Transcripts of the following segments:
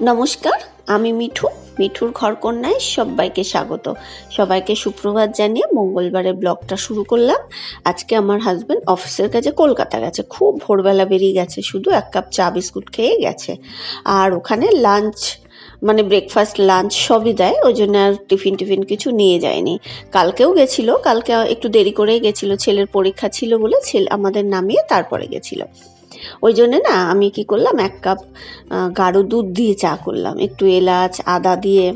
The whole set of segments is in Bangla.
নমস্কার, আমি মিঠু, মিঠুর ঘরকন্যায় সবাইকে স্বাগত। সবাইকে সুপ্রভাত জানিয়ে মঙ্গলবারে ব্লগটা শুরু করলাম। আজকে আমার হাজব্যান্ড অফিসের কাছে কলকাতা গেছে। খুব ভোরবেলা বেরিয়ে গেছে, শুধু এক কাপ চা, বিস্কুট খেয়ে গেছে। আর ওখানে লাঞ্চ মানে ব্রেকফাস্ট লাঞ্চ সবই দেয়, ওই জন্য আর টিফিন টিফিন কিছু নিয়ে যায়নি। কালকেও গেছিল, কালকে একটু দেরি করেই গেছিল, ছেলের পরীক্ষা ছিল বলে ছেলে, আমাদের নামিয়ে তারপরে গেছিল। ওই জন্যে না আমি কি করলাম, এক কাপ গাঢ় দুধ দিয়ে চা করলাম। একটু এলাচ, আদা দিয়ে,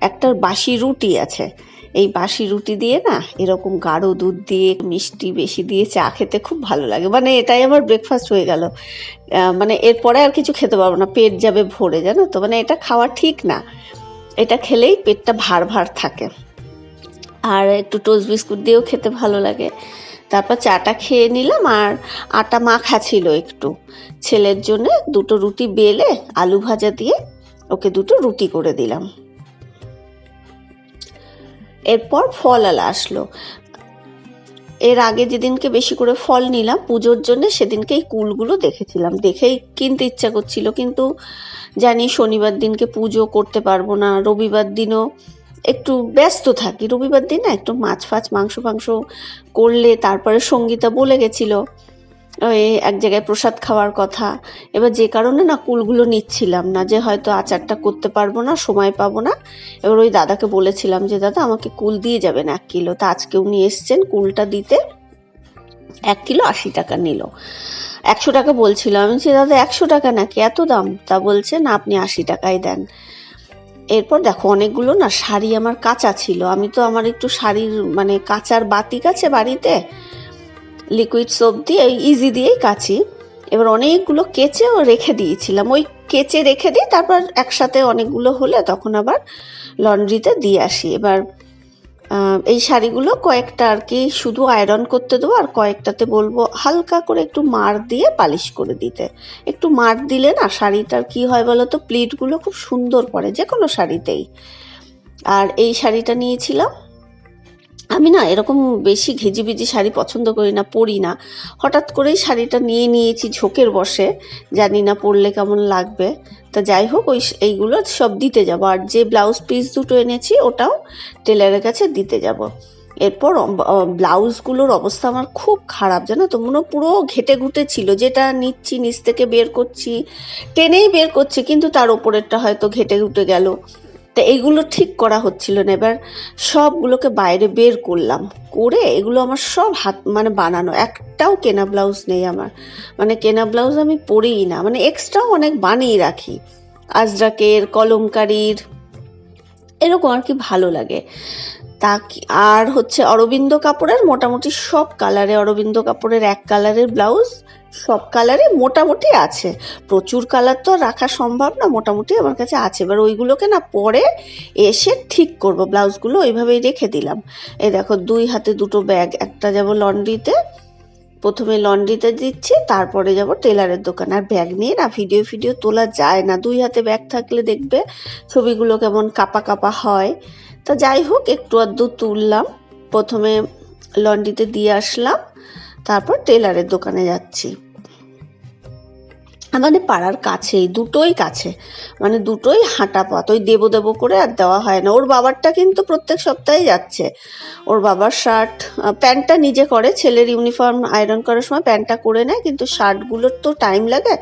একটা বাসি রুটি আছে। এই বাসি রুটি দিয়ে না এরকম গাঢ় দুধ দিয়ে, মিষ্টি বেশি দিয়ে চা খেতে খুব ভালো লাগে। মানে এটাই আমার ব্রেকফাস্ট হয়ে গেল। মানে এরপরে আর কিছু খেতে পারব না। পেট যাবে ভরে, জানো তো? মানে এটা খাওয়া ঠিক না। এটা খেলেই পেটটা ভার ভার থাকে। আর একটু টোস্ট বিস্কুট দিয়েও খেতে ভালো লাগে। তারপর চাটা খেয়ে নিলাম আর আটা মাখা ছিল একটু। ছেলের জন্য দুটো রুটি বেলে আলু ভাজা দিয়ে ওকে দুটো রুটি করে দিলাম। এরপর ফল আলা আসলো। এর আগে যেদিনকে বেশি করে ফল নিলাম, পুজোর জন্য সেদিনকে এই কুলগুলো দেখেছিলাম। দেখেই কিনতে ইচ্ছা করছিল, কিন্তু জানি শনিবার দিনকে পুজো করতে পারব না, রবিবার দিনও একটু ব্যস্ত থাকি। রবিবার দিন না একটু মাছ ফাছ, মাংস ফাংস করলে তারপরে সঙ্গীতা বলে গেছিল, ওই এক জায়গায় প্রসাদ খাওয়ার কথা। এবার যে কারণে না কুলগুলো নিচ্ছিলাম না, যে হয়তো আচারটা করতে পারব না, সময় পাবো না, এবার ওই দাদাকে বলেছিলাম যে, দাদা, আমাকে কুল দিয়ে যাবেন এক কিলো। তা আজকে উনি এসছেন কুলটা দিতে। এক কিলো আশি টাকা নিল। একশো টাকা বলছিল আমি বলছি, দাদা, একশো টাকা নাকি? এত দাম? তা বলছে, না, আপনি আশি টাকাই দেন। এরপর দেখো, অনেকগুলো না শাড়ি আমার কাঁচা ছিল। আমি তো আমার একটু শাড়ির মানে কাঁচার বাতিক আছে বাড়িতে লিকুইড সোপ দিয়ে ইজি দিয়েই কাচি। এবার অনেকগুলো কেচেও রেখে দিয়েছিলাম। ওই কেচে রেখে দিই তারপর একসাথে অনেকগুলো হলে তখন আবার লন্ড্রিতে দিয়ে আসি। এবার এই শাড়িগুলো কয়েকটা আর কি শুধু আয়রন করতে দেবো আর কয়েকটাতে বলব হালকা করে একটু মার দিয়ে পালিশ করে দিতে। একটু মার দিলে না শাড়িটার কি হয় বলো তো প্লিটগুলো খুব সুন্দর পড়ে যে কোনো শাড়িতেই। আর এই শাড়িটা নিয়েছিলাম আমি না এরকম বেশি ঘেজিবিজি শাড়ি পছন্দ করি না, পরি না। হঠাৎ করেই শাড়িটা নিয়ে নিয়েছি ঝোঁকের বসে, জানি না পরলে কেমন লাগবে। তা যাই হোক, ওই এইগুলো সব দিতে যাব। আর যে ব্লাউজ পিস দুটো এনেছি, ওটাও টেলারের কাছে দিতে যাব। এরপর ব্লাউজগুলোর অবস্থা আমার খুব খারাপ, জানো তো? মনে পুরো ঘেটে ঘুটে ছিল। যেটা নিচ্ছি, নিচ থেকে বের করছি, টেনেই বের করছি, কিন্তু তার ওপরেরটা হয়তো ঘেটে ঘুটে গেল। তা এগুলো ঠিক করা হচ্ছিল না। এবার সবগুলোকে বাইরে বের করলাম। করে এগুলো আমার সব হাত মানে বানানো। একটাও কেনা ব্লাউজ নেই আমার। মানে কেনা ব্লাউজ আমি পরিই না। মানে এক্সট্রাও অনেক বানিয়ে রাখি। আজরাকের, কলমকারির, এরকম আর কি ভালো লাগে। তা আর হচ্ছে অরবিন্দ কাপড়ের মোটামুটি সব কালারে অরবিন্দ কাপড়ের এক কালারের ব্লাউজ সব কালারে মোটামুটি আছে। প্রচুর কালার তো রাখা সম্ভব না, মোটামুটি আমার কাছে আছে। এবার ওইগুলোকে না পরে এসে ঠিক করব। ব্লাউজগুলো ওইভাবেই রেখে দিলাম। এই দেখো, দুই হাতে দুটো ব্যাগ একটা যাব লন্ড্রিতে প্রথমে লন্ড্রিতে দিচ্ছি, তারপরে যাব টেলারের দোকান। আর ব্যাগ নিয়ে না ভিডিও ভিডিও তোলা যায় না। দুই হাতে ব্যাগ থাকলে দেখবে ছবিগুলো কেমন কাপা কাপা হয়। তা যাই হোক, একটু আধটু তুললাম। প্রথমে লন্ড্রিতে দিয়ে আসলাম। তারপর টেলারের দোকানে যাচ্ছি। আমাদের পাড়ার কাছেই, দুটোই কাছে। মানে দুটোই হাঁটা পথ। ওই দেবো দেবো করে আর দেওয়া হয় না। ওর বাবারটা কিন্তু প্রত্যেক সপ্তাহে যাচ্ছে। ওর বাবার শার্ট প্যান্টটা নিজে করে। ছেলের ইউনিফর্ম আয়রন করার সময় প্যান্টটা করে নেয়, কিন্তু শার্টগুলোর তো টাইম লাগে,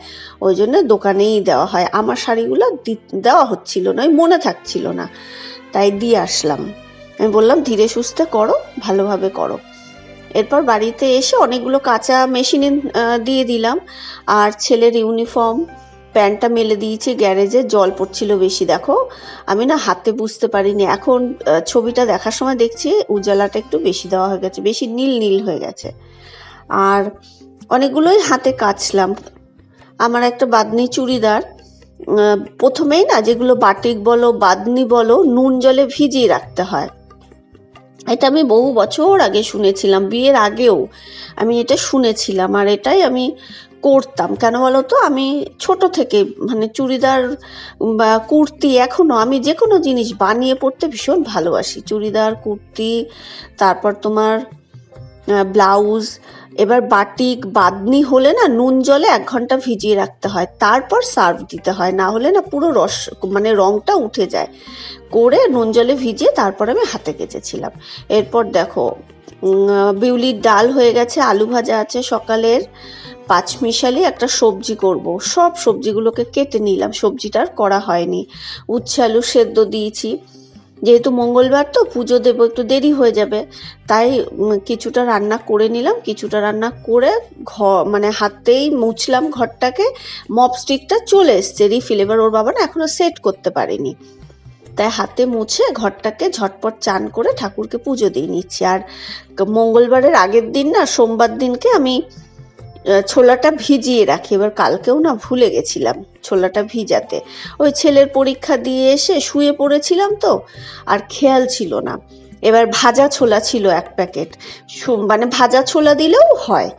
ওই জন্য দোকানেই দেওয়া হয়। আমার শাড়িগুলো দেওয়া হচ্ছিল না, ওই মনে থাকছিল না। তাই দিয়ে আসলাম। আমি বললাম, ধীরে সুস্থে করো, ভালোভাবে করো। এরপর বাড়িতে এসে অনেকগুলো কাঁচা মেশিনে দিয়ে দিলাম। আর ছেলের ইউনিফর্ম, প্যান্টটা মেলে দিয়েছি গ্যারেজে, জল পড়ছিল বেশি, দেখো। আমি না হাতে বুঝতে পারিনি। এখন ছবিটা দেখার সময় দেখছি, উজালাটা একটু বেশি দেওয়া হয়ে গেছে, বেশি নীল নীল হয়ে গেছে। আর অনেকগুলোই হাতে কাচলাম। আমার একটা বাদনি চুড়িদার প্রথমেই না যেগুলো বাটিক বলো বাদনি বলো, নুন জলে ভিজিয়ে রাখতে হয়। এটা আমি বহু বছর আগে শুনেছিলাম, বিয়ের আগেও আমি এটা শুনেছিলাম আর এটাই আমি করতাম। কেন বলো তো আমি ছোট থেকে মানে চুড়িদার বা কুর্তি এখনও আমি যে কোনো জিনিস বানিয়ে পড়তে ভীষণ ভালোবাসি। চুড়িদার, কুর্তি, তারপর তোমার ব্লাউজ এবার বাটিক বাদনি হলে না নুন জলে এক ঘণ্টা ভিজিয়ে রাখতে হয়, তারপর সার্ভ দিতে হয়, না হলে না পুরো রস মানে রঙটা উঠে যায়। করে নুন জলে ভিজিয়ে তারপর আমি হাতে কেচেছিলাম। এরপর দেখো বিউলির ডাল হয়ে গেছে, আলু ভাজা আছে, সকালের পাঁচমিশালি একটা সবজি করব। সব সবজিগুলোকে কেটে নিলাম, সবজিটা আর করা হয়নি। উচ্ছে আলু সেদ্ধ দিয়েছি। যেহেতু মঙ্গলবার তো পুজো দেবো, একটু দেরি হয়ে যাবে। তাই কিছুটা রান্না করে নিলাম, কিছুটা রান্না করে ঘ মানে হাতেই মুছলাম ঘরটাকে, মপ স্টিকটা চলে এসছে রিফিল এবার ওর বাবা না এখনও সেট করতে পারেনি। তাই হাতে মুছে ঘরটাকে ঝটপট চান করে ঠাকুরকে পুজো দিয়ে নিচ্ছি। আর মঙ্গলবারের আগের দিন না, সোমবার দিনকে আমি ছোলাটা ভিজিয়ে রাখি। এবার কালকেও না ভুলে গেছিলাম ছোলাটা ভিজাতে। ওই ছেলের পরীক্ষা দিয়ে এসে শুয়ে পড়েছিলাম তো, আর খেয়াল ছিল না। এবার ভাজা ছোলা ছিল এক প্যাকেট। মানে ভাজা ছোলা দিলেও হয়।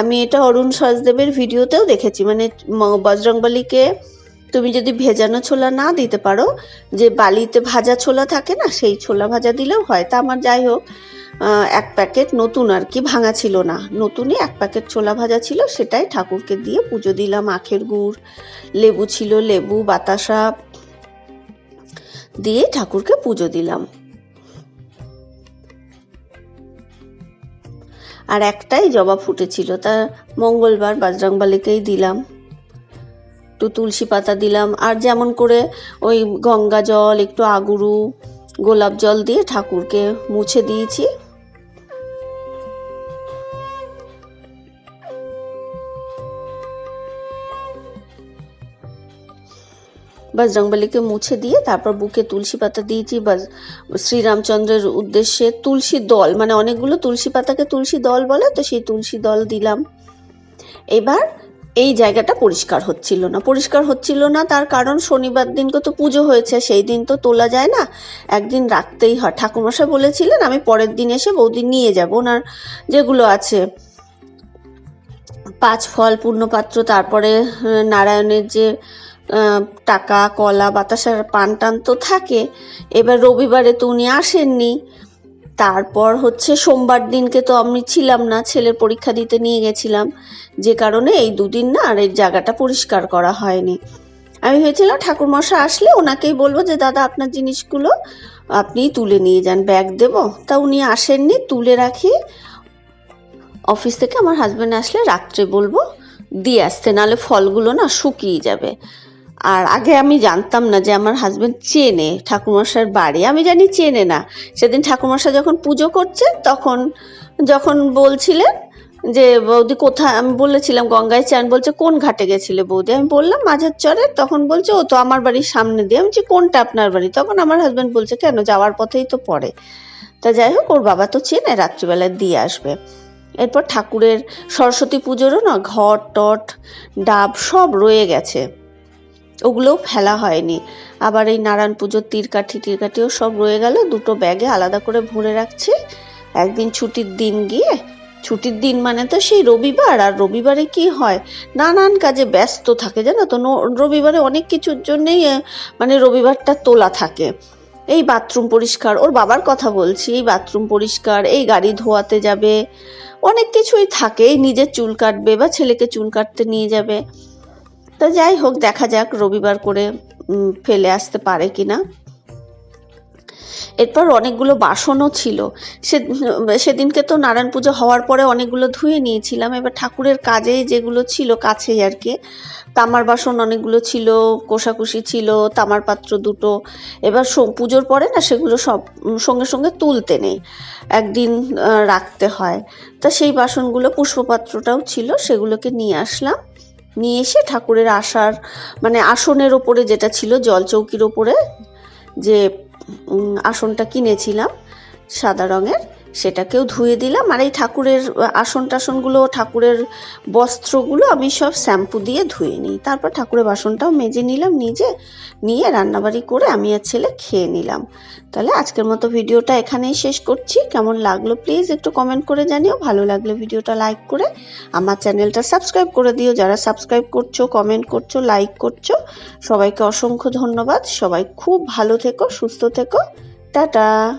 আমি এটা অরুণ সচদেবের ভিডিওতেও দেখেছি। মানে বজরংবলীকে তুমি যদি ভেজানো ছোলা না দিতে পারো, যে বালিতে ভাজা ছোলা থাকে না, সেই ছোলা ভাজা দিলেও হয়। তা আমার যাই হোক এক প্যাকেট নতুন আর কি ভাঙা ছিল না। নতুনই এক প্যাকেট ছোলা ভাজা ছিল, সেটাই ঠাকুরকে দিয়ে পুজো দিলাম। আখের গুড়, লেবু ছিল, লেবু, বাতাসা দিয়ে ঠাকুরকে পুজো দিলাম। আর একটাই জবা ফুটেছিল, তা মঙ্গলবার বাজরাংবালিকেই দিলাম। একটু তুলসী পাতা দিলাম, আর যেমন করে ওই গঙ্গা জল, একটু আগুরু, গোলাপ জল দিয়ে ঠাকুরকে মুছে দিয়েছি। বজরংবলীকে মুছে দিয়ে তারপর বুকে তুলসী পাতা দিয়েছি শ্রীরামচন্দ্রের উদ্দেশ্যে তুলসী দল মানে অনেকগুলো তুলসী পাতাকে তুলসী দল বলে, তো সেই তুলসী দল দিলাম। এবার এই জায়গাটা পরিষ্কার হচ্ছিল না। পরিষ্কার হচ্ছিল না, তার কারণ শনিবার দিনকে তো পুজো হয়েছে, সেই দিন তো তোলা যায় না। একদিন রাখতেই হয়। ঠাকুরমশাই বলেছিলেন, আমি পরের দিন এসে বৌদি নিয়ে যাব। ওনার যেগুলো আছে, পাঁচ ফল, পূর্ণপাত্র, তারপরে নারায়ণের যে টাকা, কলা, বাতাসার পান টান তো থাকে। এবার রবিবারে তো উনি আসেননি। তারপর হচ্ছে সোমবার দিনকে তো আমি ছিলাম না, ছেলের পরীক্ষা দিতে নিয়ে গেছিলাম। যে কারণে এই দুদিন না আর এই জায়গাটা পরিষ্কার করা হয়নি। আমি ভেবেছিলাম ঠাকুরমশা আসলে ওনাকেই বলব যে, দাদা, আপনার জিনিসগুলো আপনি তুলে নিয়ে যান, ব্যাগ দেব। তা উনি আসেননি, তুলে রাখি। অফিস থেকে আমার হাজব্যান্ড আসলে রাত্রে বলব, দিয়ে আসতে, নাহলে ফলগুলো না শুকিয়ে যাবে। আর আগে আমি জানতাম না যে আমার হাজব্যান্ড চেনে ঠাকুরমশার বাড়ি। আমি জানি চেনে না। সেদিন ঠাকুরমশা যখন পুজো করছে তখন যখন বলছিলেন যে বৌদি কোথায়? আমি বলেছিলাম গঙ্গায় চান। বলছে কোন ঘাটে গেছিলে বৌদি? আমি বললাম মাঝের চরে। তখন বলছে ও তো আমার বাড়ির সামনে দিয়ে। আমি বলছি, কোনটা আপনার বাড়ি? তখন আমার হাজব্যান্ড বলছে কেন? যাওয়ার পথেই তো পড়ে। তা যাই হোক ওর বাবা তো চেনে রাত্রিবেলায় দিয়ে আসবে। এরপর ঠাকুরের সরস্বতী পুজোরও না ঘট টট ডাব সব রয়ে গেছে। ওগুলোও ফেলা হয়নি। আবার এই নারায়ণ পুজোর তীরকাঠি টিরকাঠিও সব রয়ে গেল, দুটো ব্যাগে আলাদা করে ভরে রাখছি। একদিন ছুটির দিন গিয়ে, ছুটির দিন মানে তো সেই রবিবার, আর রবিবারে কি হয়? নানান কাজে ব্যস্ত থাকে, জানো তো? রবিবারে অনেক কিছুর জন্যেই মানে রবিবারটা তোলা থাকে। এই বাথরুম পরিষ্কার, ওর বাবার কথা বলছি, এই বাথরুম পরিষ্কার, এই গাড়ি ধোয়াতে যাবে। অনেক কিছুই থাকে নিজের চুল কাটবে বা ছেলেকে চুল কাটতে নিয়ে যাবে। তা যাই হোক, দেখা যাক রবিবার করে ফেলে আসতে পারে কি না এরপর অনেকগুলো বাসনও ছিল। সে, সেদিনকে তো নারায়ণ পুজো হওয়ার পরে অনেকগুলো ধুয়ে নিয়েছিলাম। এবার ঠাকুরের কাজে যেগুলো ছিল কাছেই আর কি। তামার বাসন অনেকগুলো ছিল, কোষাকুষি ছিল, তামার পাত্র দুটো। এবার পুজোর পরে না সেগুলো সব সঙ্গে সঙ্গে তুলতে নেই। একদিন রাখতে হয়। তা সেই বাসনগুলো পুষ্পপাত্রটাও ছিল, সেগুলোকে নিয়ে আসলাম। নিয়ে এসে ঠাকুরের আসার মানে আসনের ওপরে যেটা ছিল, জল চৌকির ওপরে যে আসনটা কিনেছিলাম সাদা রঙের। সেটাকেও ধুয়ে দিলাম। আর এই ঠাকুরের আসন টাসনগুলো ঠাকুরের বস্ত্রগুলো আমি সব শ্যাম্পু দিয়ে ধুয়ে নিই। তারপর ঠাকুরের বাসনটাও মেজে নিলাম, নিজে নিয়ে রান্নাবাড়ি করে আমি আর ছেলে খেয়ে নিলাম। তাহলে আজকের মতো ভিডিওটা এখানেই শেষ করছি। কেমন লাগল প্লিজ একটু কমেন্ট করে জানিও। ভালো লাগলে ভিডিওটা লাইক করে আমার চ্যানেলটা সাবস্ক্রাইব করে দিও। যারা সাবস্ক্রাইব করছ, কমেন্ট করছ, লাইক করছ, সবাইকে অসংখ্য ধন্যবাদ। সবাই খুব ভালো থেকো, সুস্থ থেকো। টাটা!